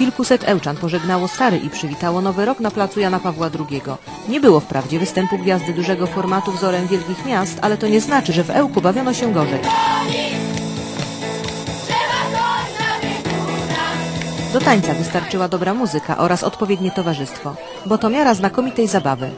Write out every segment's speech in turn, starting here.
Kilkuset Ełczan pożegnało stary i przywitało nowy rok na placu Jana Pawła II. Nie było wprawdzie występu gwiazdy dużego formatu wzorem wielkich miast, ale to nie znaczy, że w Ełku bawiono się gorzej. Do tańca wystarczyła dobra muzyka oraz odpowiednie towarzystwo, bo to miara znakomitej zabawy.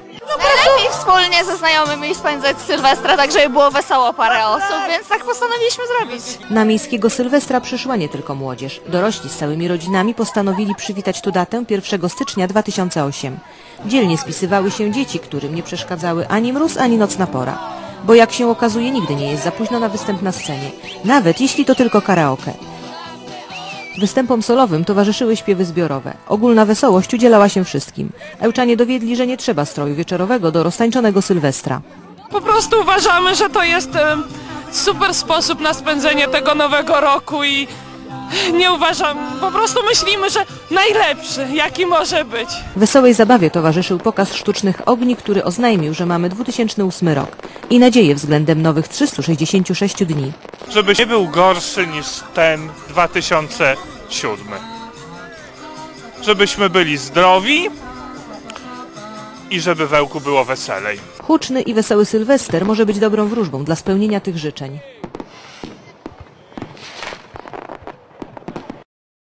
Wspólnie ze znajomymi spędzać Sylwestra, tak żeby było wesoło parę osób, więc tak postanowiliśmy zrobić. Na miejskiego Sylwestra przyszła nie tylko młodzież. Dorośli z całymi rodzinami postanowili przywitać tu datę 1 stycznia 2008. Dzielnie spisywały się dzieci, którym nie przeszkadzały ani mróz, ani nocna pora. Bo jak się okazuje, nigdy nie jest za późno na występ na scenie, nawet jeśli to tylko karaoke. Występom solowym towarzyszyły śpiewy zbiorowe. Ogólna wesołość udzielała się wszystkim. Ełczanie dowiedli, że nie trzeba stroju wieczorowego do roztańczonego Sylwestra. Po prostu uważamy, że to jest super sposób na spędzenie tego nowego roku i nie uważam, po prostu myślimy, że najlepszy, jaki może być. Wesołej zabawie towarzyszył pokaz sztucznych ogni, który oznajmił, że mamy 2008 rok i nadzieję względem nowych 366 dni. żeby nie był gorszy niż ten 2007. Żebyśmy byli zdrowi i żeby wełku było weselej. Huczny i wesoły Sylwester może być dobrą wróżbą dla spełnienia tych życzeń.